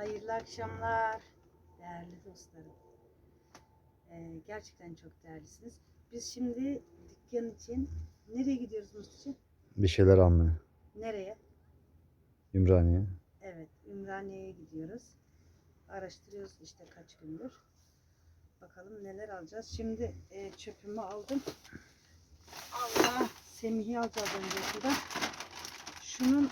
Hayırlı akşamlar değerli dostlarım. Ee, gerçekten çok değerlisiniz. Biz şimdi dükkan için nereye gidiyoruz Mustafa? Bir şeyler almaya. Nereye? Ümraniye. Evet, Ümraniye'ye gidiyoruz. Araştırıyoruz işte kaç gündür. Bakalım neler alacağız. Şimdi e, çöpümü aldım. Allah, Semih'i alacağız önce şuradan. Şunun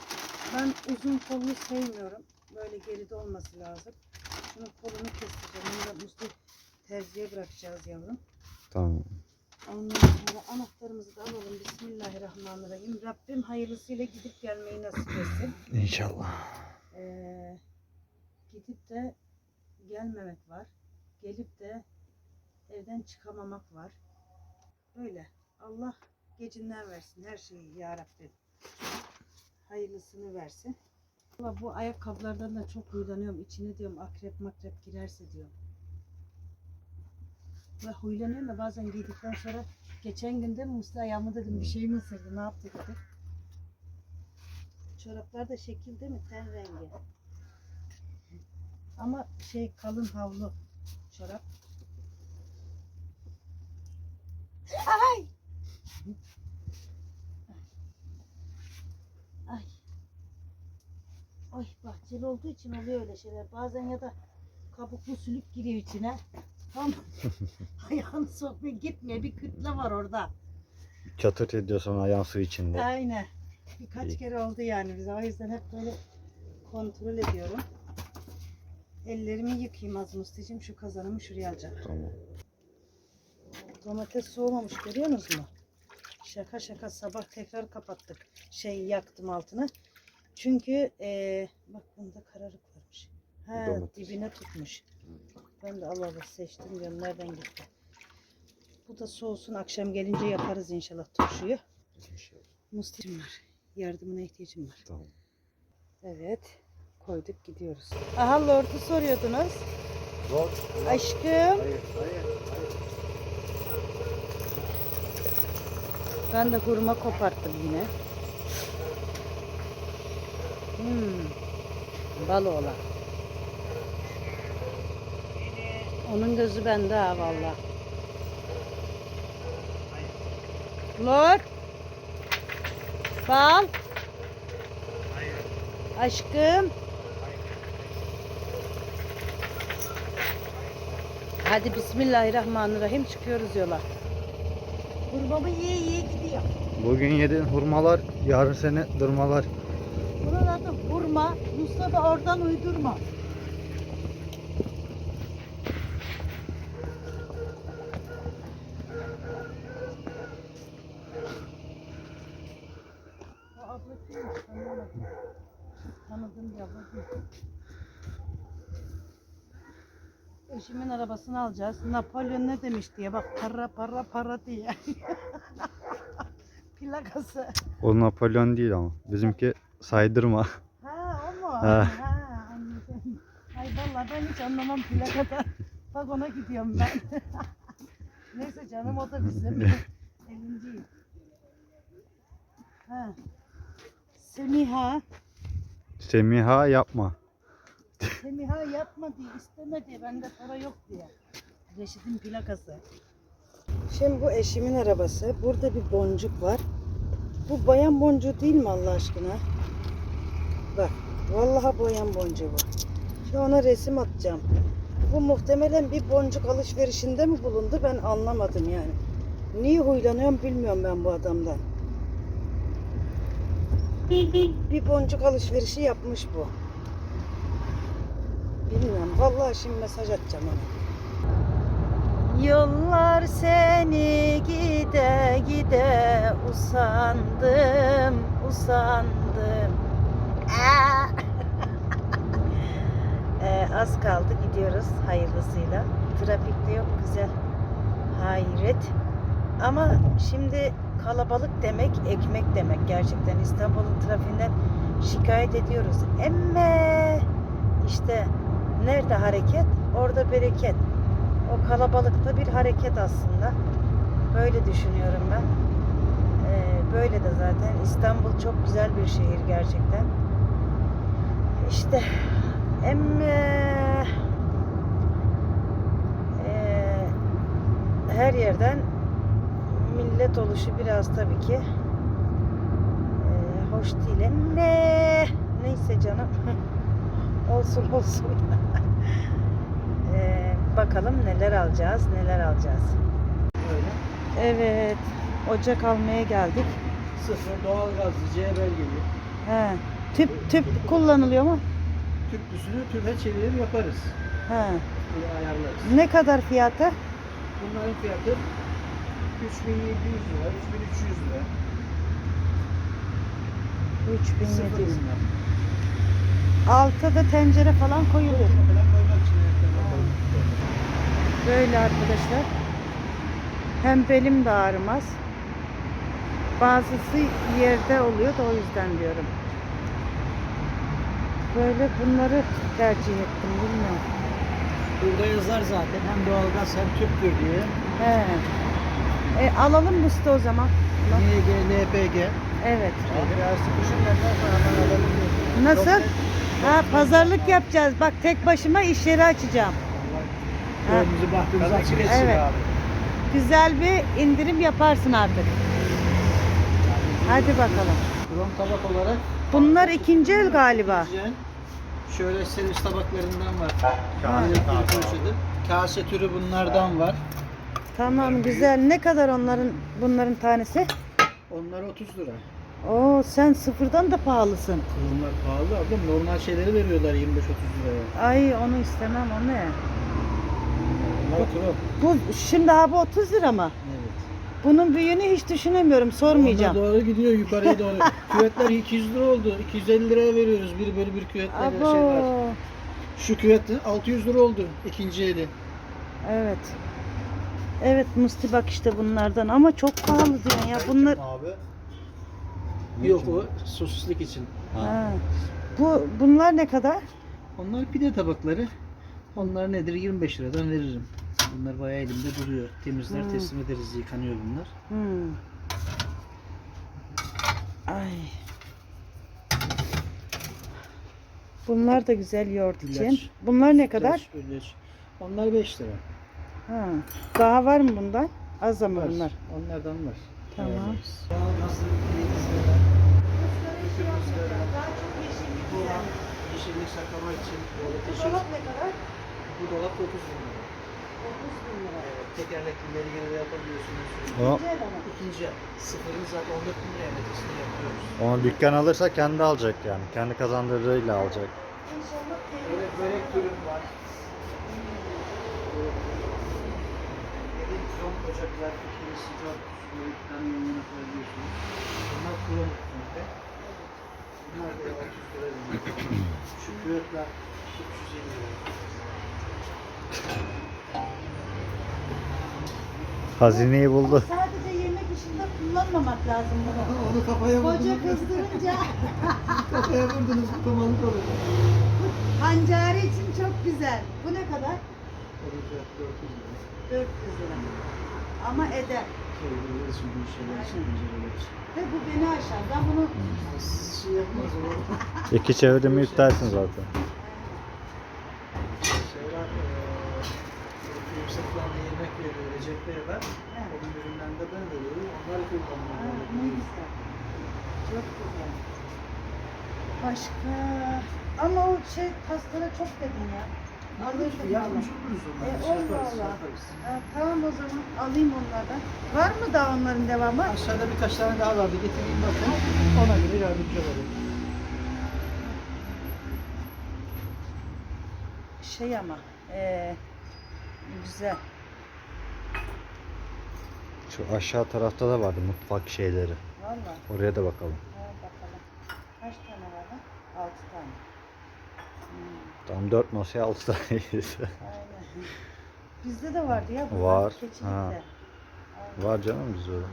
ben uzun kollu sevmiyorum. Böyle geride olması lazım. Şunun kolunu kestireceğim. Bunu da Mustafa terziye bırakacağız yavrum. Tamam. Ondan sonra anahtarımızı da alalım. Bismillahirrahmanirrahim. Rabbim hayırlısıyla gidip gelmeyi nasip etsin. İnşallah. Ee, gidip de gelmemek var. Gelip de evden çıkamamak var. Böyle. Allah gecinden versin her şeyi ya Rabbim. Hayırlısını versin. Valla bu ayakkabılardan da çok huylanıyorum. İçine diyorum akrep makrep girerse diyorum. Ve huylanıyorum da bazen giydikten sonra geçen günde Mustafa ayağımı dedim bir şey mi ısırdı ne yaptı dedi. Çoraplar da şekil değil mi? Ten rengi. Ama şey kalın havlu çorap. Ay. Ay bahçeli olduğu için oluyor öyle şeyler. Bazen ya da kabuklu sülük giriyor içine. Tam ayağını sokmaya gitmiyor. Bir kütle var orada. Çatırt ediyorsan ayağın su içinde. Aynen. Birkaç İyi. kere oldu yani bize. O yüzden hep böyle kontrol ediyorum. Ellerimi yıkayayım az Mustafa'cığım. Şu kazanımı şuraya alacağım. Tamam. Domates soğumamış görüyor musunuz? Şaka şaka sabah tekrar kapattık. Şey yaktım altını. Çünkü eee, bak bunda kararık varmış. Ha, Domates. dibine tutmuş. Ben de Allah Allah seçtim diyorum. Nereden gitti? Bu da soğusun. Akşam gelince yaparız inşallah turşuyu. Mustafa'cığım var. Yardımına ihtiyacım var. Tamam. Evet. Koyduk gidiyoruz. Aha Lord'u soruyordunuz. Aşkım. Hayır, hayır, hayır. Ben de hurma koparttım yine. Hmm. Bal oğlan. Onun gözü bende ha valla. Lord. Bal. Aşkım. Hadi Bismillahirrahmanirrahim çıkıyoruz yola. Hurmamı yiye yiye gidiyor. Bugün yediğin hurmalar, yarın seni durmalar. Hurma. Mustafa oradan uydurma. Tanıdım bir. Eşimin arabasını alacağız. Napolyon ne demiş diye bak para para para diye. Plakası. O Napolyon değil ama. Bizimki saydırma. Ha? Ha. Anladım. Ay vallahi ben hiç anlamam plakadan. Bak ona gidiyorum ben. Neyse canım o da bizim. Elinciyim. Ha. Semiha. Semiha yapma. Semiha yapma diye istemedi. Bende para yok diye. Reşit'in plakası. Şimdi bu eşimin arabası. Burada bir boncuk var. Bu bayan boncuğu değil mi Allah aşkına? Bak. Vallahi bayan boncuğu. Şimdi ona resim atacağım. Bu muhtemelen bir boncuk alışverişinde mi bulundu ben anlamadım yani. Niye huylanıyorum bilmiyorum ben bu adamdan. Bir boncuk alışverişi yapmış bu. Bilmiyorum. Vallahi şimdi mesaj atacağım ona. Yıllar seni gide gide usandım, usandım. Ee, az kaldı gidiyoruz hayırlısıyla. Trafikte yok güzel. Hayret. Ama şimdi kalabalık demek ekmek demek gerçekten. İstanbul'un trafiğinden şikayet ediyoruz. Emme işte nerede hareket orada bereket. O kalabalıkta bir hareket aslında. Böyle düşünüyorum ben. Ee, böyle de zaten İstanbul çok güzel bir şehir gerçekten. İşte hem e, e, her yerden millet oluşu biraz tabii ki e, hoş değil. E, ne? Neyse canım. olsun olsun. e, bakalım neler alacağız, neler alacağız. Böyle. Evet. Ocak almaya geldik. Sıfır doğalgaz, CBL geliyor. He. Tüp tüp kullanılıyor mu? Tüplüsünü tüpe çevirir yaparız. He. Böyle ayarlarız. Ne kadar fiyatı? Bunların fiyatı 3700 lira, 3300 lira. 3700. Sıfır bunlar. Altta da tencere falan koyulur. Böyle arkadaşlar. Hem belim de ağrımaz. Bazısı yerde oluyor da o yüzden diyorum. Böyle bunları tercih ettim bilmiyorum. Burada yazar zaten hem doğalgaz hem tüptür diye. He. E, alalım Musti o zaman. NG, LPG. Evet. Nasıl? Ha pazarlık yapacağız. Bak tek başıma iş yeri açacağım. Önümüzü bahtımızı açık etsin Evet. abi. Güzel bir indirim yaparsın artık. Hadi bakalım. Krom tabak olarak Bunlar ikinci el galiba. Güzel. Şöyle servis tabaklarından var. Kase türü bunlardan var. Tamam güzel. Ne kadar onların bunların tanesi? Onlar 30 lira. Oo sen sıfırdan da pahalısın. Kurumlar pahalı ablam. Normal şeyleri veriyorlar 25-30 liraya. Ay onu istemem o ne? Bunlar krom. Bu şimdi abi 30 lira mı? Evet. Bunun büyüğünü hiç düşünemiyorum. Sormayacağım. Onlar doğru gidiyor yukarıya doğru. küvetler 200 lira oldu. 250 liraya veriyoruz. Bir bölü bir küvetler şey var. Abo. Şu küvet 600 lira oldu ikinci eli. Evet. Evet Musti bak işte bunlardan ama çok pahalı diyorsun ya. Bunlar Abi. Yok o sosislik için. ha. Bu bunlar ne kadar? Onlar pide tabakları. Onlar nedir? 25 liradan veririm. Bunlar bayağı elimde duruyor. Temizler Hmm. teslim ederiz. Yıkanıyor bunlar. Hmm. Ay. Bunlar da güzel yoğurt için. İlaç. Bunlar ne kadar? İlaç. Onlar 5 lira. Ha. Daha var mı bundan? Az ama Var. bunlar. Onlardan var. Tamam. Dolap, yeşillik saklama için böyle teşhir. ne kadar? Bu dolap 9 bin lira. Evet, tekerleklileri geri de yapabiliyorsunuz. İkinci el. Sıfırın zaten 14 bin liraya metresini yapıyoruz. onu dükkan alırsa kendi alacak yani. Kendi kazandırdığıyla alacak. Böyle börek türüm var. Dediğim krom ocaklar, ikili sıcak, börekten yanına koyabiliyorsunuz. Bunlar krom komple. Bunlar da 30 lira. Şu küvetler 350 lira. Hazineyi buldu. Sadece yemek işinde kullanmamak lazım bunu. Onu kafaya Koca vurdunuz. kızdırınca Kafaya vurdunuz bu komalık olur. hancari için çok güzel. Bu ne kadar? Onun fiyatı 400 lira. 400 lira. Ama eder. Şey, için. Ve bu beni aşar. Ben bunu şey. İki çevrimi iptalsin zaten. Şey var, eee, yüksek planda yemek veriyor Evet. De ben veriyorum. Onlar ne kullanmıyor. güzel. Çok güzel. Başka? Ama o şey pastara çok dedin ya. Yardımcı valla. oluruz E, onlara. Şey Allah Allah. Ha, tamam o zaman alayım onlardan. Var mı daha onların devamı? Aşağıda birkaç tane daha vardı. Getireyim bakın. Ona göre yardımcı olalım. Şey ama eee güzel. Şu aşağı tarafta da vardı mutfak şeyleri. Valla. Oraya da bakalım. Ha, bakalım. Kaç tane var lan? 6 tane. Hmm, Tam 4 masaya 6 taneyiz. aynen. Bizde de vardı ya. burada, Var, ha. Aynen. Var canım bizde de.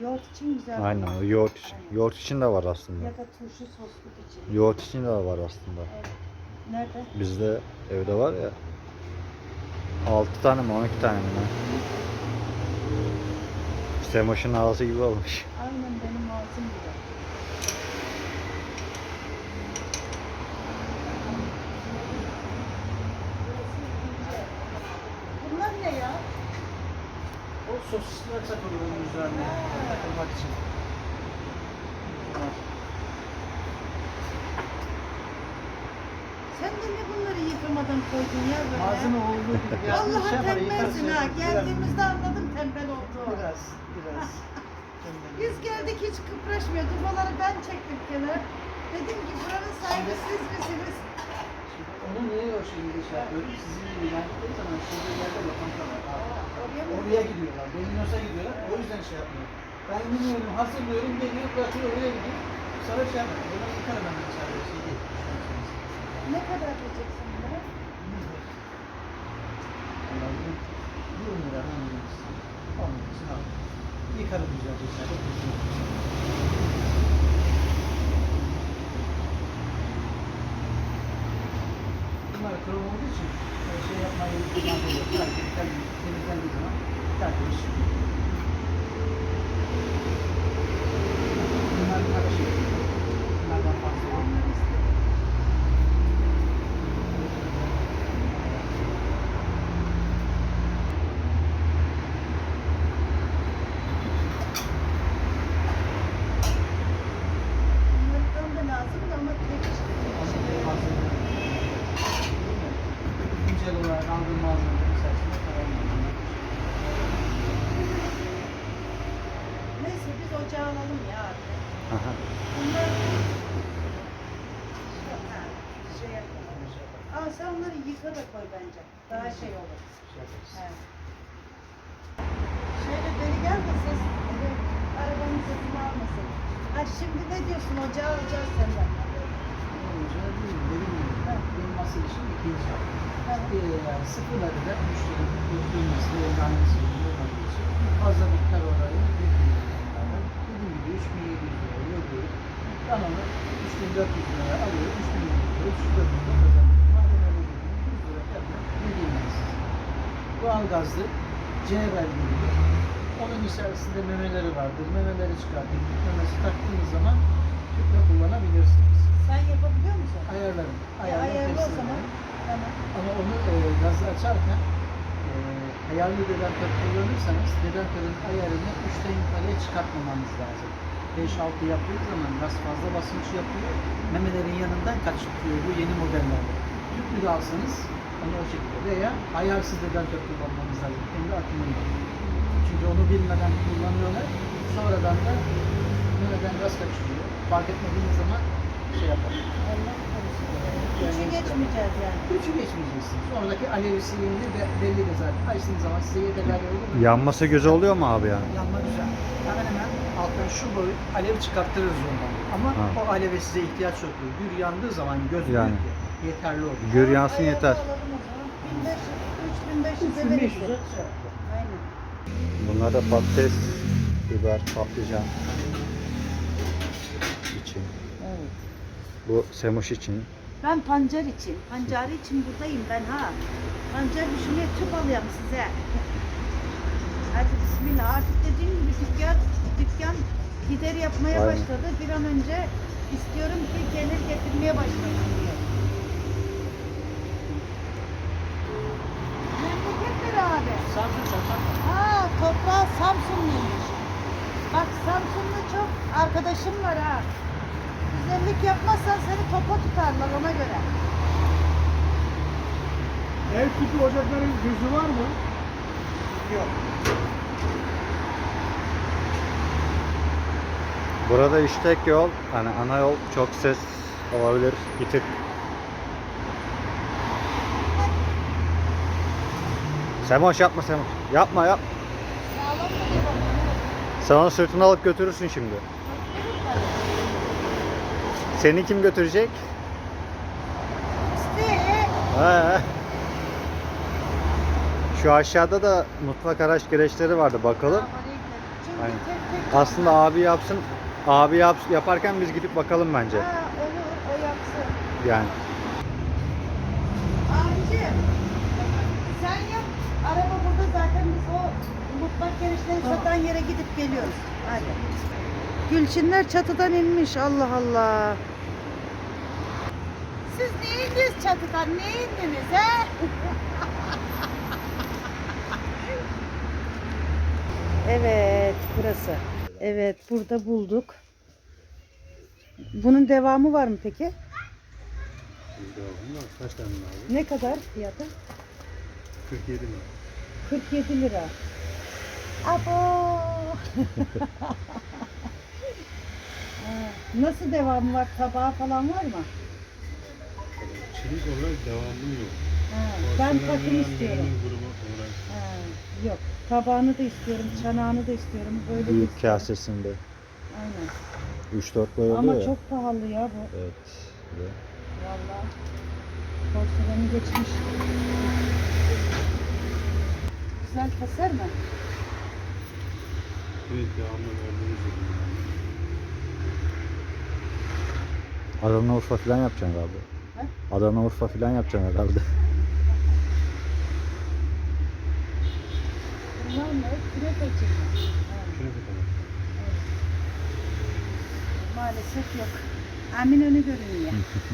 Yoğurt için güzel. Aynen bunlar. o yoğurt için. Aynen. Yoğurt için de var aslında. Ya da turşu sosluk için. Yoğurt için de var aslında. Evet. Nerede? Bizde evde var ya. 6 tane mi 12 tane mi? Semoş'un ağzı gibi olmuş. Aynen benim ağzım gibi. Bunlar ne ya? sosisler takılıyor onun üzerine. Takılmak için. Bunlar. Sen de ne bunları yıkamadan koydun ya böyle? Malzeme olduğu gibi. ya. Allah'a Şey tembelsin ha. Biraz- Geldiğimizde anladım tembel olduğunu. Biraz, geldik hiç kıpraşmıyor. Dubaları ben çektim kenara. Dedim ki buranın sahibi siz misiniz? Onu niye o şekilde şey yapıyorum? Sizin ilgilendikleri zaman şurada yerde lokanta var. Oraya? Oraya gidiyorlar. Domino's'a gidiyorlar. O yüzden şey yapmıyorum. Ben bilmiyorum, hazırlıyorum, geliyor, bırakıyor, oraya gidiyor. Sonra şey yapmıyorum. Bunu yıkarım ben içeride şey değil. Ne kadar vereceksin bunları? Allah'ım. Yirmi lira ben biliriz. On lirasını al. Yıkarım güzelce içeride. Bunlar krom olduğu için e, şey yapmayı kullanmıyor. Tertemiz, tertemiz, temizlendiği zaman tertemiz çıkıyor. Bunlar karışık. Bunlardan fazla yok. Bunlardan da lazım da ama tek Güncel olarak aldığım malzemeler içerisinde karanlık. Neyse biz ocağı alalım ya artık. Aha. Bunlar şey yapalım. Aa sen onları yıka da koy bence. Daha şey olur. Şöyle beni gelmesin. Evet, arabanın sesini almasın. Ha şimdi ne diyorsun ocağı alacağız senden. Güzel değil, benim. Benim asıl işim ikinci hafta. Ee, yani sıfırları da müşterinin olmadığı için fazla miktar orayı 3700 lira. Ben onu 3400 liraya alıyorum. 3700 lira, 3400 lira kazanıyorum. Madem öyle dedim, 100 lira kadar ne diyeyim ben size. Doğal gazlı C belgeli. Onun içerisinde memeleri vardır. Memeleri çıkartıp memesi taktığınız zaman tüple kullanabilirsiniz. Sen yapabiliyor musun? Ayarlarım. Ayarlarım. ayarlı o zaman. Tamam. Ama onu e, gazı açarken e, ayarlı dedentör kullanırsanız dedentörün ayarını 3'ten yukarıya çıkartmamanız lazım. 5-6 yaptığı zaman gaz fazla basınç yapıyor. Memelerin yanından kaçırtıyor bu yeni modellerde. Tüplü de alsanız onu o şekilde veya ayarsız dedentör kullanmanız lazım. Kendi akımıyla. Çünkü onu bilmeden kullanıyorlar. Sonradan da memeden gaz kaçırıyor. Fark etmediğiniz zaman şey yapar. Allah korusun. Üçü geçmeyeceğiz yani. Üçü geçmeyeceksin. Sonraki alevsizliğinde de belli de zaten. Açtığın zaman size yeterli olur mu? Yanması güzel oluyor mu abi yani? Yanma güzel. Hemen hemen alttan şu boyu alev çıkarttırırız ondan. Ama Ha. o aleve size ihtiyaç yoktur. Gür yandığı zaman göz Yani. büyük yeterli olur. Gür yansın yeter. alalım o zaman. 1500, 3500'e 3500'e verirsin. şey yapıyor. Aynen. Bunlar da patates, biber, patlıcan için. Evet. Bu semuş için. Ben pancar için, pancarı için buradayım ben ha. Pancar düşünmeye tüp alıyorum size. Hadi bismillah. Artık dediğim gibi dükkan, dükkan gider yapmaya Aynen. başladı. Bir an önce istiyorum ki gelir getirmeye başlasın diye. Memleket nere abi? Samsun çarşamba. Ha toprağı Samsunluymuş. Bak Samsunlu çok arkadaşım var ha. Güzellik yapmazsan seni topa tutarlar ona göre. Ev tipi ocakların gözü var mı? Burada işlek yol, hani ana yol çok ses olabilir, bir tık. Semoş yapma Semoş. Yapma yap. Sen onu sırtına alıp götürürsün şimdi. Seni kim götürecek? He. Şu aşağıda da mutfak araç gereçleri vardı bakalım. Tek tek Aslında abi yapsın. Abi yap, yaparken biz gidip bakalım bence. Ha, olur o yapsın. Yani. Abicim sen yap. Araba burada zaten biz o mutfak genişleri satan yere gidip geliyoruz. Hadi. Gülçinler çatıdan inmiş Allah Allah. Siz niye indiniz çatıdan? Niye indiniz he? Evet burası. Evet burada bulduk. Bunun devamı var mı peki? Kaç tane lazım? Ne kadar fiyatı? 47 mi? 47 lira. Abo! Nasıl devamı var? Tabağı falan var mı? Çelik olarak devamı yok. Ha, ben takım istiyorum. Ha, yok. Tabağını da istiyorum, çanağını da istiyorum. Böyle Büyük istiyorum. kasesinde. Aynen. 3-4 boy oluyor Ama ya. çok pahalı ya bu. Evet. Ve Vallahi. Porseleni geçmiş. Güzel keser mi? Evet devamlı verdiğiniz ürün. Adana Urfa falan yapacaksın herhalde. He? Adana Urfa falan yapacaksın herhalde. Mi? Ha, Şuna bakalım. Maalesef yok. Eminönü görünüyor.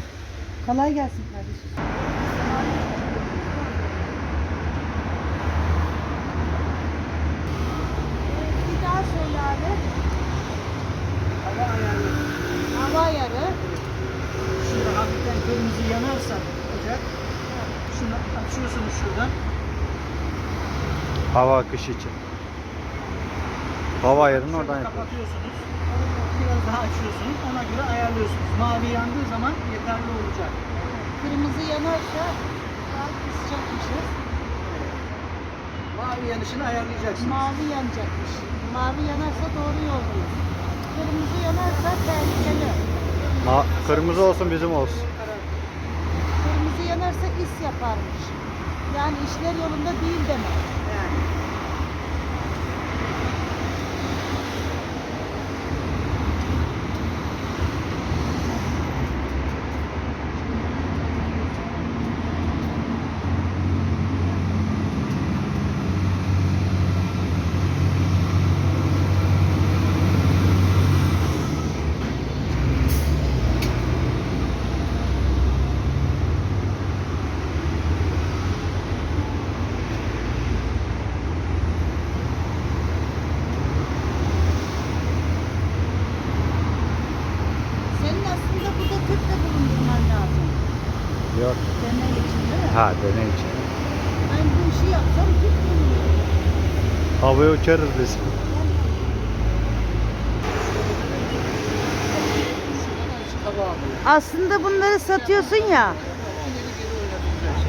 Kolay gelsin kardeşim. Bir daha söyle abi. Hava ayarlı. Hava ayarı. Şurada hafiften kırmızı yanarsa ocak. Şunu açıyorsunuz şuradan. Hava akışı için. Hava ayarını oradan yapıyoruz. kapatıyorsunuz. Biraz daha açıyorsunuz. Ona göre ayarlıyorsunuz. Mavi yandığı zaman yeterli olacak. Kırmızı yanarsa daha kısacakmışız. Mavi yanışını ayarlayacaksınız. Mavi yanacakmış. Mavi yanarsa doğru yoldayız. Kırmızı yanarsa tehlikeli. Ha, kırmızı olsun bizim olsun. Kırmızı yanarsa is yaparmış. Yani işler yolunda değil demek. Yani. Senin aslında burada tüp de bulundurman lazım. Yok. Deney için değil mi? Ha deney için. Ben bu işi yapsam tüp bulundururum. Havaya uçarız biz. Aslında bunları satıyorsun ya.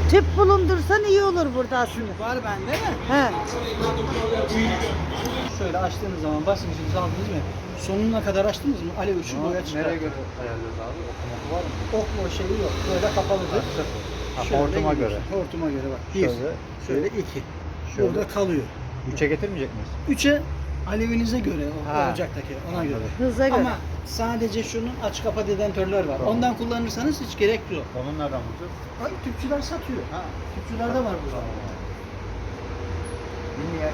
Tüp bulundursan iyi olur burada aslında. Var bende mi? He. Şöyle açtığınız zaman basıncınızı aldınız mı? Sonuna kadar açtınız mı? Alev uçu boya çıkar. ayarlıyoruz abi? Okuması var mı? Ok mu şeyi yok. Böyle kapalıdır. Ha, Şöyle hortuma gidiyor. göre. Hortuma göre bak. Bir. Şöyle. Şöyle iki. Şöyle. Burada kalıyor. Üçe getirmeyecek miyiz? Üçe alevinize göre o Ha. ocaktaki ona göre. Hıza göre. Ama sadece şunun aç kapa dedentörler var. Tamam. Ondan kullanırsanız hiç gerek yok. Onu nereden bulacağız? Ay tüpçüler satıyor. Ha. Tüpçülerde var bu zaman. Niye?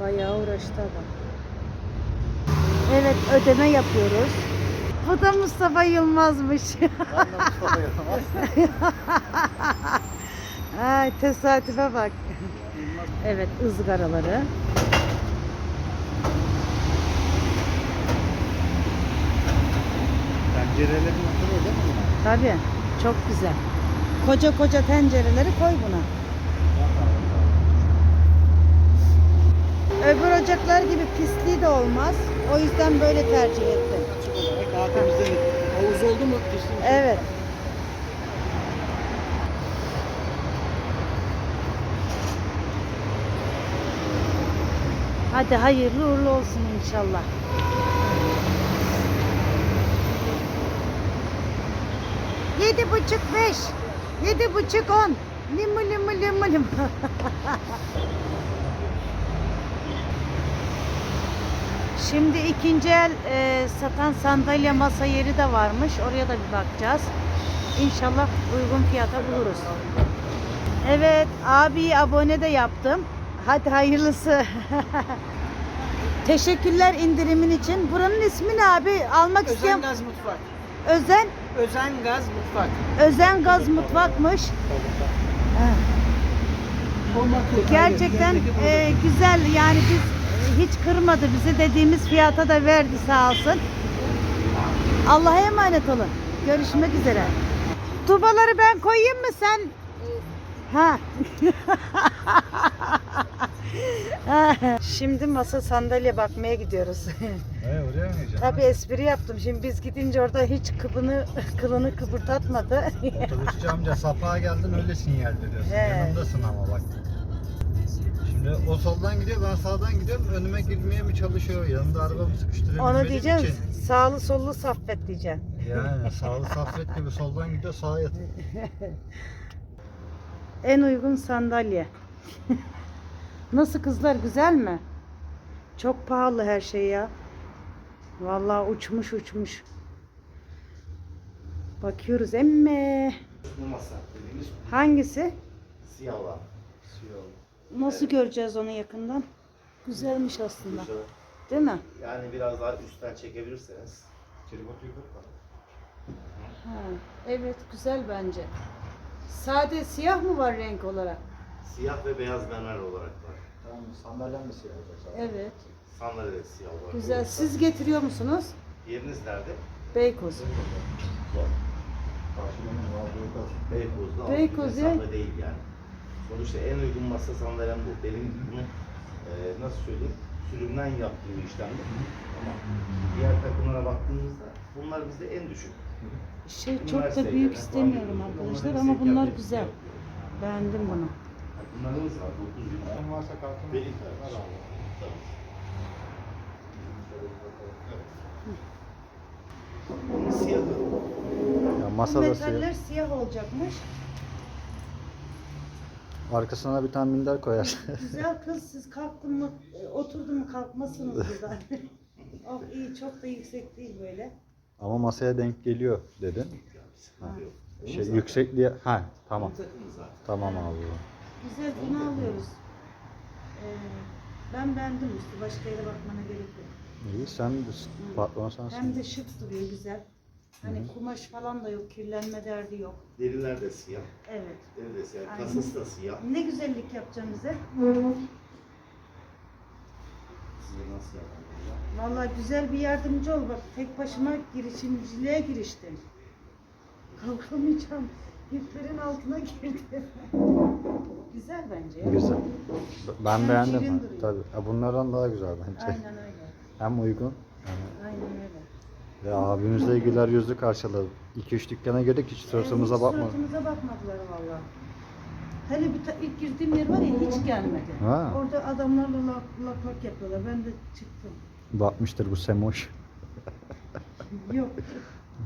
Bayağı uğraştı adam. Evet ödeme yapıyoruz. Bu da Mustafa Yılmaz'mış. Ben de Mustafa Yılmaz. Ay tesadüfe bak. Evet ızgaraları. Pencerelerin oturuyor değil mi? Tabii çok güzel. Koca koca tencereleri koy buna. Öbür ocaklar gibi pisliği de olmaz. O yüzden böyle tercih ettim. Daha temizlenir. Havuz oldu mu pislik. Evet. Hadi hayırlı uğurlu olsun inşallah. Yedi buçuk beş. Yedi buçuk on. Limu limu limu limu. Şimdi ikinci el e, satan sandalye masa yeri de varmış. Oraya da bir bakacağız. İnşallah uygun fiyata buluruz. Evet abi abone de yaptım. Hadi hayırlısı. Teşekkürler indirimin için. Buranın ismi ne abi? Almak Özen isteyen gaz mutfak. Özen Özen gaz mutfak. Özen Gaz Mutfakmış. Gerçekten e, güzel yani biz hiç kırmadı bizi dediğimiz fiyata da verdi sağ olsun. Allah'a emanet olun. Görüşmek üzere. Tubaları ben koyayım mı sen? Ha. Şimdi masa sandalye bakmaya gidiyoruz. He oraya mı gideceksin? Tabii espri yaptım. Şimdi biz gidince orada hiç kıpını kılını kıpırdatmadı. Otobüsçü amca sapağa geldin öyle sinyal veriyorsun. He. Yanımdasın ama bak. O soldan gidiyor ben sağdan gidiyorum önüme girmeye mi çalışıyor yanında arabamı sıkıştırıyor. Onu diyeceğim. için. Sağlı sollu saffet diyeceğim. Yani sağlı safret gibi soldan gidiyor sağa yatıyor. En uygun sandalye. Nasıl kızlar güzel mi? Çok pahalı her şey ya. Vallahi uçmuş uçmuş. Bakıyoruz emme. Bu masa dediğimiz Hangisi? siyah olan. Nasıl göreceğiz onu yakından? Güzelmiş aslında. Güzel. Değil mi? Yani biraz daha üstten çekebilirseniz. Tripod yukarı Ha, evet güzel bence. Sade siyah mı var renk olarak? Siyah ve beyaz mermer olarak var. Tamam sandalyem mi siyah olacak Evet. Sandalye de siyah olarak. Güzel. olursa. Siz getiriyor musunuz? Yeriniz nerede? Beykoz. Beykoz'da. ama Beykoz ya. mesafe değil yani. Sonuçta en uygun masa sandalyem bu. Benim bunu e, nasıl söyleyeyim? Sürümden yaptığım işlemde. Ama diğer takımlara baktığımızda bunlar bizde en düşük. Şey çok da büyük istemiyorum puan arkadaşlar ama bunlar güzel. Beğendim bunu. Bunlarımız var 9 yıl. Sen varsa kalkın. Benim kardeşim. Tabii. Siyahı. Ya Bu masa da metaller siyah. siyah olacakmış. Arkasına bir tane minder koyar. Güzel kız siz kalktın mı e, oturdun mu kalkmasınız buradan. oh iyi çok da yüksek değil böyle. Ama masaya denk geliyor dedin. Yok. Şey yüksekliğe ha tamam. Tamam abi. Güzel bunu alıyoruz. Ee, ben beğendim işte başka yere bakmana gerek yok. İyi sen patron sensin. Hem de şık duruyor güzel. Hani kumaş falan da yok, kirlenme derdi yok. Deriler de siyah. Evet. Deri de siyah. Aynen. Kasası da siyah. Ne güzellik yapacaksın bize. Size nasıl yapalım? Vallahi güzel bir yardımcı ol bak. Tek başıma girişimciliğe giriştim. Kalkamayacağım. Yüklerin altına girdim. güzel bence. ya. Güzel. Ben Hem beğendim. şirin ha, duruyor. Tabii. Bunlardan daha güzel bence. Aynen öyle. Hem uygun. Yani Aynen öyle. Ve abimizle güler yüzlü karşıladı. 2-3 dükkana girdik hiç suratımıza bakmadı. Suratımıza bakmadılar valla. Hele bir ta- ilk girdiğim yer var ya hiç gelmedi. Ha. Orada adamlarla lak lak, lak yapıyorlar. Ben de çıktım. Bakmıştır bu Semoş. Yok.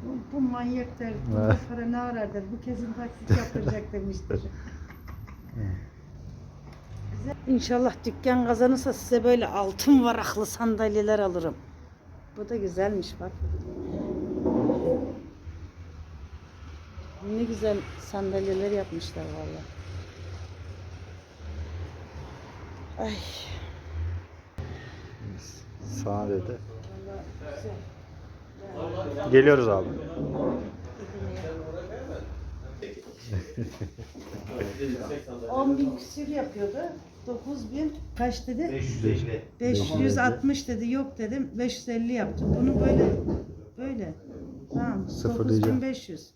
Bu, bu manyak der. Bu para ne arar der. Bu kesin taksit yaptıracak demiştir. İnşallah dükkan kazanırsa size böyle altın varaklı sandalyeler alırım. Bu da güzelmiş bak. Ne güzel sandalyeler yapmışlar valla. Ay. Sana dedi. Valla güzel. 10 bin küsür yapıyordu. 9 bin kaç dedi? 550. 560 dedi yok dedim 550 yaptım. Bunu böyle böyle. Tamam. Sıfırlayacağım. 9500.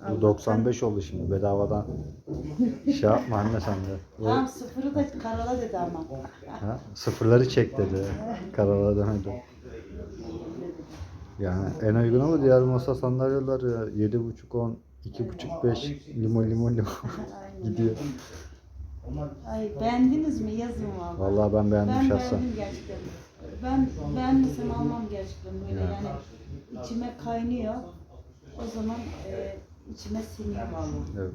Bu Allah, 95 oldu şimdi bedavadan. şey yapma anne sen de. Tamam sıfırı da karala dedi ama. Ha, sıfırları çek dedi. Karala demedi. Yani en uygun ama diğer masa sandalyeler ya 7,5 10 2,5 5 limon limon limon gidiyor. Ay beğendiniz mi yazın valla. Vallahi ben beğendim Ben şahsen. beğendim gerçekten. Ben beğenmesem almam gerçekten böyle Ya. yani içime kaynıyor. O zaman e, içime siniyor vallahi. Evet.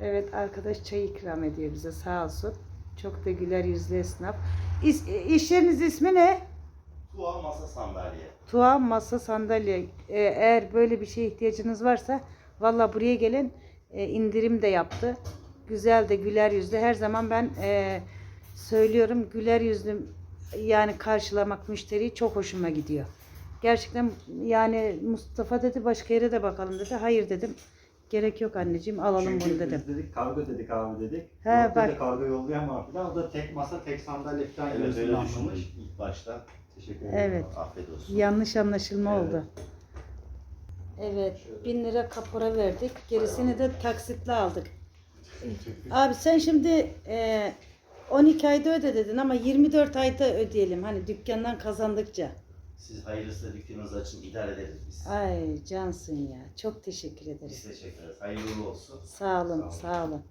Evet arkadaş çay ikram ediyor bize sağ olsun. Çok da güler yüzlü esnaf. İş, iş yeriniz ismi ne? Tuğal masa sandalye. Tuğa masa sandalye. Ee, eğer böyle bir şeye ihtiyacınız varsa valla buraya gelin Ee, indirim de yaptı. Güzel de güler yüzlü. Her zaman ben e, söylüyorum güler yüzlü yani karşılamak müşteriyi çok hoşuma gidiyor. Gerçekten yani Mustafa dedi başka yere de bakalım dedi. Hayır dedim. gerek yok anneciğim alalım Çünkü bunu dedim. biz dedik kargo dedik abi dedik. He, Yok bak. dedi kargo yollayamam falan. O da tek masa tek sandalye falan Evet öyle anlamış. düşünmüş ilk başta. Teşekkür ederim. Evet. Afiyet olsun. Yanlış anlaşılma Evet. oldu. Evet, bin lira kapora verdik. Gerisini de taksitle aldık. Abi sen şimdi e, 12 ayda öde dedin ama 24 ayda ödeyelim. Hani dükkandan kazandıkça. Siz hayırlısı dükkanınızı açın idare ederiz biz. Ay cansın ya. Çok teşekkür Biz ederiz. teşekkür ederiz. Hayırlı olsun. Sağ olun, Sağ olun. sağ olun.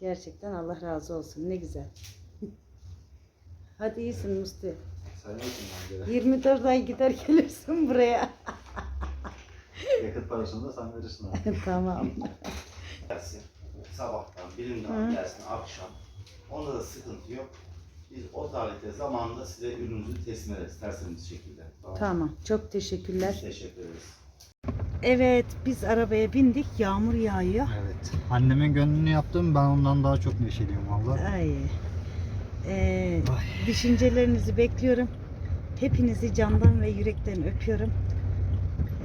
Gerçekten Allah razı olsun. Ne güzel. Hadi iyisin Musti. Sen gene? 24 ay gider gelirsin buraya. Yakıt parasını da sen verirsin abi. tamam. Gelsin. Sabahtan birinden Hı. gelsin akşam. Onda da sıkıntı yok. Biz o tarihte zamanında size ürünümüzü teslim ederiz tersimiz şekilde. Tamam. Çok teşekkürler. Biz teşekkür ederiz. Evet, biz arabaya bindik. Yağmur yağıyor. Evet. Annemin gönlünü yaptım ben ondan daha çok neşeliyim valla. Ay. Ee, düşüncelerinizi bekliyorum. Hepinizi candan ve yürekten öpüyorum.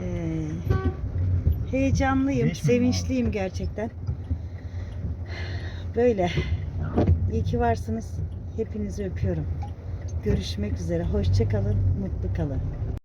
Ee, heyecanlıyım, Değişmedi mi sevinçliyim gerçekten. Böyle. İyi ki varsınız. Hepinizi öpüyorum. Görüşmek üzere. Hoşça kalın, mutlu kalın.